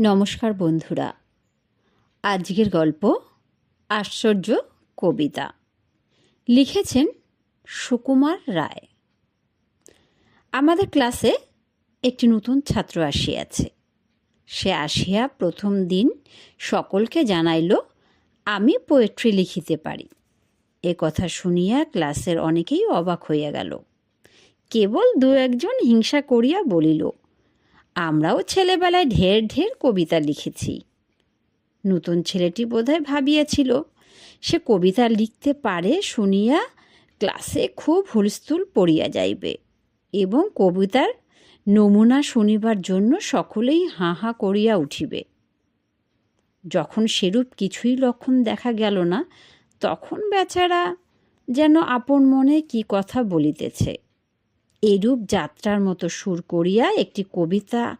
নমস্কার বন্ধুরা। আজকের গল্প, আশ্চর্য কবিতা। লিখেছেন সুকুমার রায়। আমাদের ক্লাসে একটি নতুন ছাত্র আসিয়াছে। সে আসিয়া প্রথম দিন সকলকে জানাইল, আমি পোয়েট্রি লিখিতে পারি। এ কথা শুনিয়া ক্লাসের অনেকেই অবাক হইয়া গেল। কেবল দু একজন হিংসা করিয়া বলিল আমরাও ছেলেবেলায় ঢের ঢের কবিতা লিখেছি। নতুন ছেলেটি বোধহয় ভাবিয়াছিল, সে কবিতা লিখতে পারে শুনিয়া ক্লাসে খুব হুলস্থুল পড়িয়া যাইবে এবং কবিতার নমুনা শুনিবার জন্য সকলেই হাঁ হাঁ করিয়া উঠিবে। যখন সেরূপ কিছুই লক্ষণ দেখা গেল না, তখন বেচারা যেন আপন মনে কি কথা বলিতেছে। এরূপ যাত্রার মতো সুর করিয়া একটি কবিতা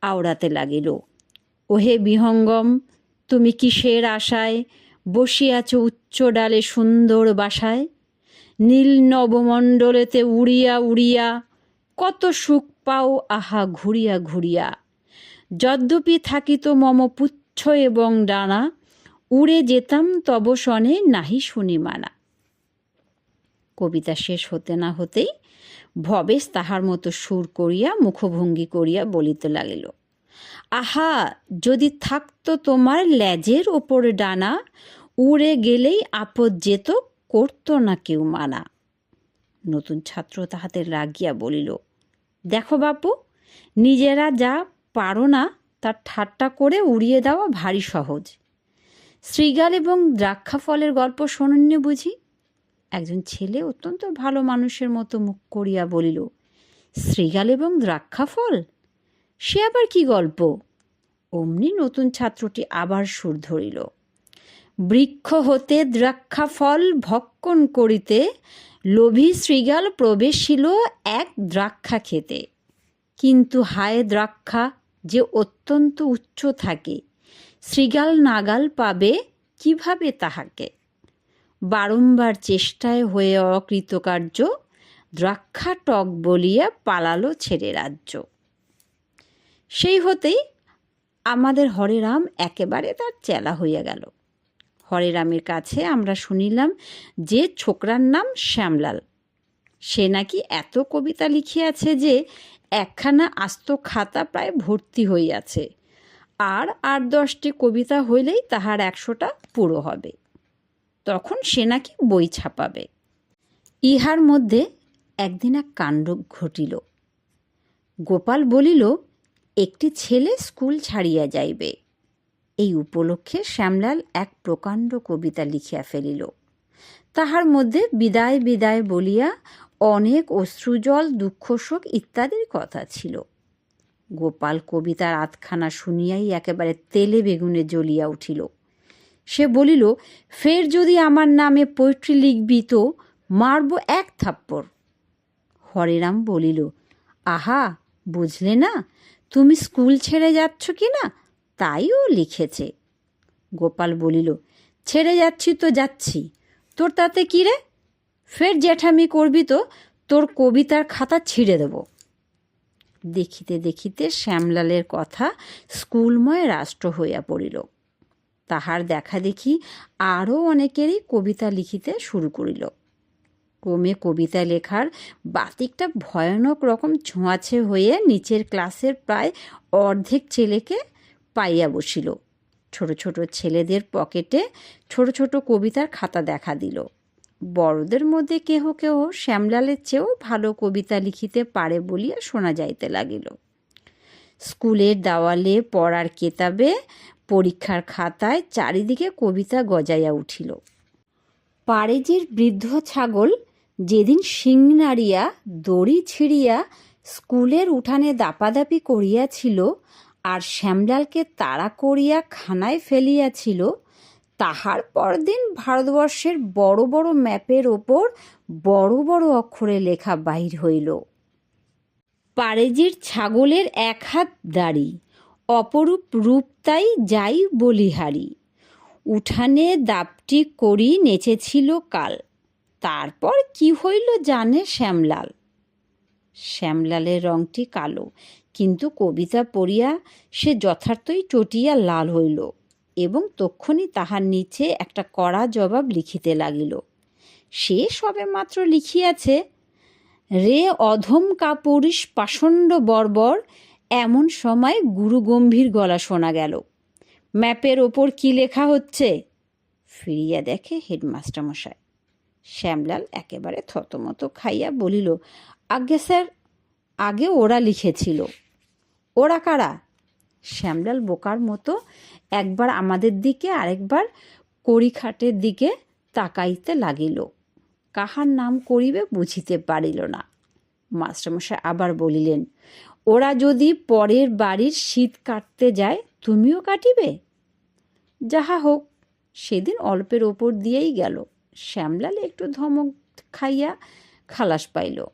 আওড়াতে লাগিল। ওহে বিহঙ্গম, তুমি কিসের আশায় বসিয়াছ উচ্চ ডালে সুন্দর বাসায়? নীল নবমণ্ডলেতে উড়িয়া উড়িয়া কত সুখ পাও আহা ঘুরিয়া ঘুরিয়া। যদ্যপি থাকিত মম পুচ্ছ এবং ডানা, উড়ে যেতাম তব সনে নাহি শুনি মানা কবিতা শেষ হতে না হতেই ভবেশ তাহার মতো সুর করিয়া মুখভঙ্গি করিয়া বলিতে লাগিল, আহা, যদি থাকতো তোমার ল্যাজের ওপরে ডানা, উড়ে গেলেই আপদ যেত, করতো না কেউ মানা। নতুন ছাত্র তাহাতে রাগিয়া বলিল, দেখো বাপু, নিজেরা যা পারো না, তার ঠাট্টা করে উড়িয়ে দেওয়া ভারী সহজ। শ্রীগাল এবং দ্রাক্ষা ফলের গল্প শোনেননি বুঝি? একজন ছেলে অত্যন্ত ভালো মানুষের মতো মুখ করিয়া বলিল, শ্রীগাল এবং দ্রাক্ষা ফল? সে আবার কি গল্প? অমনি নতুন ছাত্রটি আবার সুর ধরিল, বৃক্ষ হতে দ্রাক্ষা ফল ভক্ষণ করিতে লোভী শ্রীগাল প্রবেশিল এক দ্রাক্ষা খেতে। কিন্তু হায় দ্রাক্ষা, যে অত্যন্ত উচ্চ থাকে, শ্রীগাল নাগাল পাবে কীভাবে তাহাকে? বারংবার চেষ্টায় হয়ে অকৃতকার্য দ্রাক্ষা টক বলিয়া পালালো ছেড়ে রাজ্য। সেই হতেই আমাদের হরেরাম একেবারে তার চেলা হইয়া গেল। হরেরামের কাছে আমরা শুনিলাম যে ছোকরার নাম শ্যামলাল। সে নাকি এত কবিতা লিখিয়াছে যে একখানা আস্ত খাতা প্রায় ভর্তি হইয়াছে। আর আট দশটি কবিতা হইলেই তাহার একশোটা পুরো হবে। তখন সে নাকি বই ছাপাবে। ইহার মধ্যে একদিন এক কাণ্ড ঘটিল। গোপাল বলিল, একটি ছেলে স্কুল ছাড়িয়া যাইবে। এই উপলক্ষে শ্যামলাল এক প্রকাণ্ড কবিতা লিখিয়া ফেলিল। তাহার মধ্যে বিদায় বিদায় বলিয়া অনেক অশ্রুজল, দুঃখশোক ইত্যাদির কথা ছিল। গোপাল কবিতার আধখানা শুনিয়াই একেবারে তেলে বেগুনে জ্বলিয়া উঠিল। সে বলিল, ফের যদি আমার নামে পোয়েট্রি লিখবি তো মারব এক থাপ্পড়। হরেরাম বলিল, আহা, বুঝলে না, তুমি স্কুল ছেড়ে যাচ্ছ কি না? তাই ও লিখেছে। গোপাল বলিল, ছেড়ে যাচ্ছি তো যাচ্ছি, তোর তাতে কী রে? ফের জ্যাঠামি করবি তো তোর কবিতার খাতা ছিঁড়ে দেব। দেখিতে দেখিতে শ্যামলালের কথা স্কুলময় রাষ্ট্র হইয়া পড়িল। তাহার দেখা দেখি আরও অনেকেরই কবিতা লিখিতে শুরু করিল। ক্রমে কবিতা লেখার বাতিকটা ভয়ানক রকম ছোঁয়াছে হয়ে নিচের ক্লাসের প্রায় অর্ধেক ছেলেকে পাইয়া বসিল। ছোট ছোট ছেলেদের পকেটে ছোট ছোট কবিতার খাতা দেখা দিল। বড়দের মধ্যে কেহ কেহ শ্যামলালের চেয়েও ভালো কবিতা লিখিতে পারে বলিয়া শোনা যাইতে লাগিল। স্কুলের দেওয়ালে পড়ার কেতাবে পরীক্ষার খাতায় চারিদিকে কবিতা গজাইয়া উঠিল। পারেজের বৃদ্ধ ছাগল যেদিন শিং নাড়িয়া, দড়ি ছিঁড়িয়া, স্কুলের উঠানে দাপাদাপি করিয়াছিল আর শ্যামলালকে তাড়া করিয়া খানায় ফেলিয়াছিল, তাহার পরদিন ভারতবর্ষের বড় বড় ম্যাপের ওপর বড় বড় অক্ষরে লেখা বাহির হইল। পারেজির ছাগলের এক হাত দাড়ি। অপরূপ রূপ তাই যাই বলিহারি উঠানে দাপটি করি নেচেছিল কাল। তারপর কি হইল জানে শ্যামলাল। শ্যামলালের রংটি কালো, কিন্তু কবিতা পড়িয়া সে যথার্থই চটিয়া লাল হইল এবং তক্ষণি তাহার নিচে একটা কড়া জবাব লিখিতে লাগিল। সে সবে মাত্র লিখিয়াছে, রে অধম কাপুরিস পাষণ্ড বর্বর এমন সময় গুরু গম্ভীর গলা শোনা গেল। ম্যাপের ওপর কি লেখা হচ্ছে? ফিরিয়া দেখে হেডমাস্টার মশাই শ্যামলাল একেবারে থতমত খাইয়া বলিল, আজ্ঞে স্যার, আগে ওরা লিখেছিল। ওরা কারা? শ্যামলাল বোকার মতো একবার আমাদের দিকে, আরেকবার কড়িখাটের দিকে তাকাইতে লাগিল। কাহার নাম করিবে বুঝিতে পারিল না। মাস্টারমশাই আবার বলিলেন ওরা যদি পরের বাড়ির শীত কাটতে যায়, তুমিও কাটিবে? যাহা হোক, সেদিন অল্পের ওপর দিয়েই গেল। শ্যামলাল একটু ধমক খাইয়া খালাস পাইল।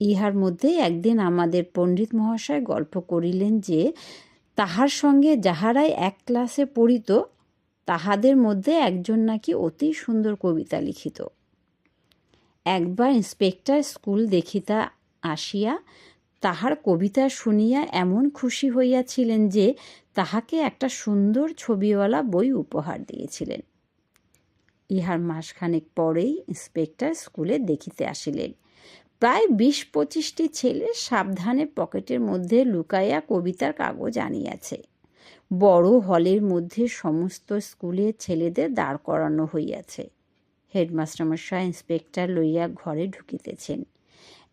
ইহার মধ্যে একদিন আমাদের পণ্ডিত মহাশয় গল্প করিলেন যে, তাহার সঙ্গে যাহারাই এক ক্লাসে পড়িত, তাহাদের মধ্যে একজন নাকি অতি সুন্দর কবিতা লিখিত। একবার ইন্সপেক্টর স্কুল দেখিতা আসিয়া তাহার কবিতা শুনিয়া এমন খুশি হইয়াছিলেন যে তাহাকে একটা সুন্দর ছবিওয়ালা বই উপহার দিয়েছিলেন। ইহার মাসখানেক পরেই ইন্সপেক্টর স্কুলে দেখিতে আসিলেন। প্রায় বিশ পঁচিশটি ছেলে সাবধানে পকেটের মধ্যে লুকাইয়া কবিতার কাগজ আনিয়াছে। বড় হলের মধ্যে সমস্ত স্কুলের ছেলেদের দাঁড় করানো হইয়াছে। হেডমাস্টারমশাই ইন্সপেক্টর লইয়া ঘরে ঢুকিতেছেন।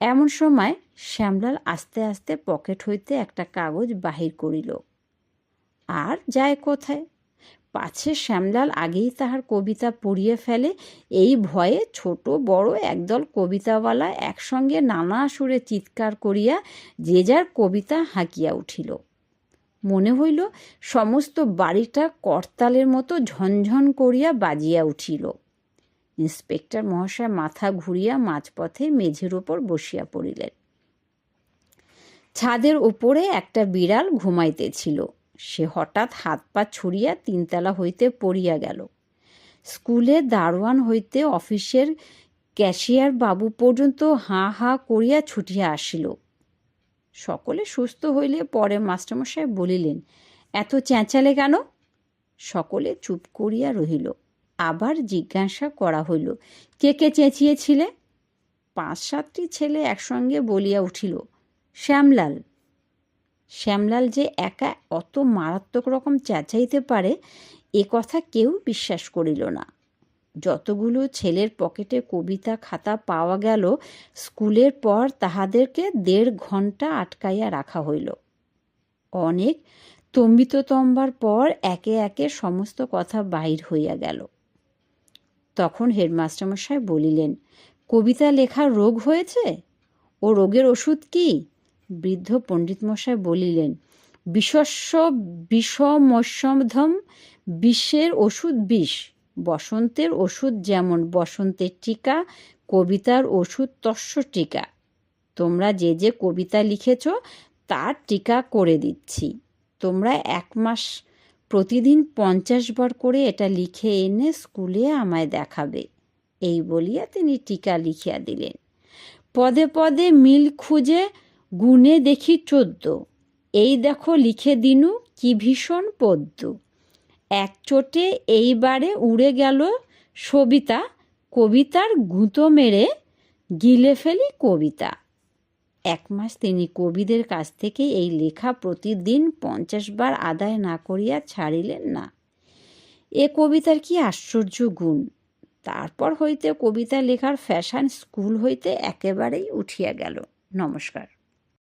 এমন সময় শ্যামলাল আস্তে আস্তে পকেট হইতে একটা কাগজ বাহির করিল। আর যায় কোথায়? পাছে শ্যামলাল আগেই তাহার কবিতা পড়িয়ে ফেলে, এই ভয়ে ছোট বড় একদল কবিতাওয়ালা একসঙ্গে নানা সুরে চিৎকার করিয়া যে যার কবিতা হাঁকিয়া উঠিল। মনে হইল সমস্ত বাড়িটা করতালের মতো ঝনঝন করিয়া বাজিয়া উঠিল। ইন্সপেক্টর মহাশয় মাথা ঘুরিয়া মাঝপথে মেঝের ওপর বসিয়া পড়িলেন। ছাদের ওপরে একটা বিড়াল ঘুমাইতেছিল। সে হঠাৎ হাত পা ছুড়িয়া তিনতলা হইতে পড়িয়া গেল। স্কুলে দারোয়ান হইতে অফিসের ক্যাশিয়ার বাবু পর্যন্ত হাঁ হাঁ করিয়া ছুটিয়া আসিল। সকলে সুস্থ হইলে পরে মাস্টারমশাই বলিলেন, এত চেঁচালে কেন? সকলে চুপ করিয়া রহিল। আবার জিজ্ঞাসা করা হইল, কে কে চেঁচিয়েছিলে? পাঁচ সাতটি ছেলে একসঙ্গে বলিয়া উঠিল, শ্যামলাল। শ্যামলাল যে একা অত মারাত্মক রকম চেঁচাইতে পারে, এ কথা কেউ বিশ্বাস করিল না। যতগুলো ছেলের পকেটে কবিতা খাতা পাওয়া গেল, স্কুলের পর তাহাদেরকে দেড় ঘণ্টা আটকাইয়া রাখা হইল। অনেক তম্বিত তম্বার পর একে একে সমস্ত কথা বাহির হইয়া গেল। তখন হেডমাস্টারমশাই বলিলেন, কবিতা লেখার রোগ হয়েছে? ও রোগের ওষুধ কি? বৃদ্ধ পণ্ডিতমশাই বলিলেন, বিশ্বস্ব বিষমস্যধম বিশ্বের ওষুধ বিষ। বসন্তের ওষুধ যেমন বসন্তের টিকা, কবিতার ওষুধ তস্য টিকা। তোমরা যে যে কবিতা লিখেছ, তার টিকা করে দিচ্ছি। তোমরা এক মাস প্রতিদিন পঞ্চাশ বার করে এটা লিখে এনে স্কুলে আমায় দেখাবে। এই বলিয়া তিনি টিকা লিখিয়া দিলেন। পদে পদে মিল খুঁজে গুনে দেখি চোদ্দ। এই দেখো লিখে দিনু, কি ভীষণ পদ্য। এক চোটে এইবারে উড়ে গেল সবিতা, কবিতার গুঁতো মেরে গিলে ফেলি কবিতা। এক মাস তিনি কবিদের কাছ থেকে এই লেখা প্রতিদিন পঞ্চাশ বার আদায় না করিয়া ছাড়িলেন না। এ কবিতার কি আশ্চর্য গুণ? তারপর হইতে কবিতা লেখার ফ্যাশন স্কুল হইতে একেবারেই উঠিয়া গেল। নমস্কার।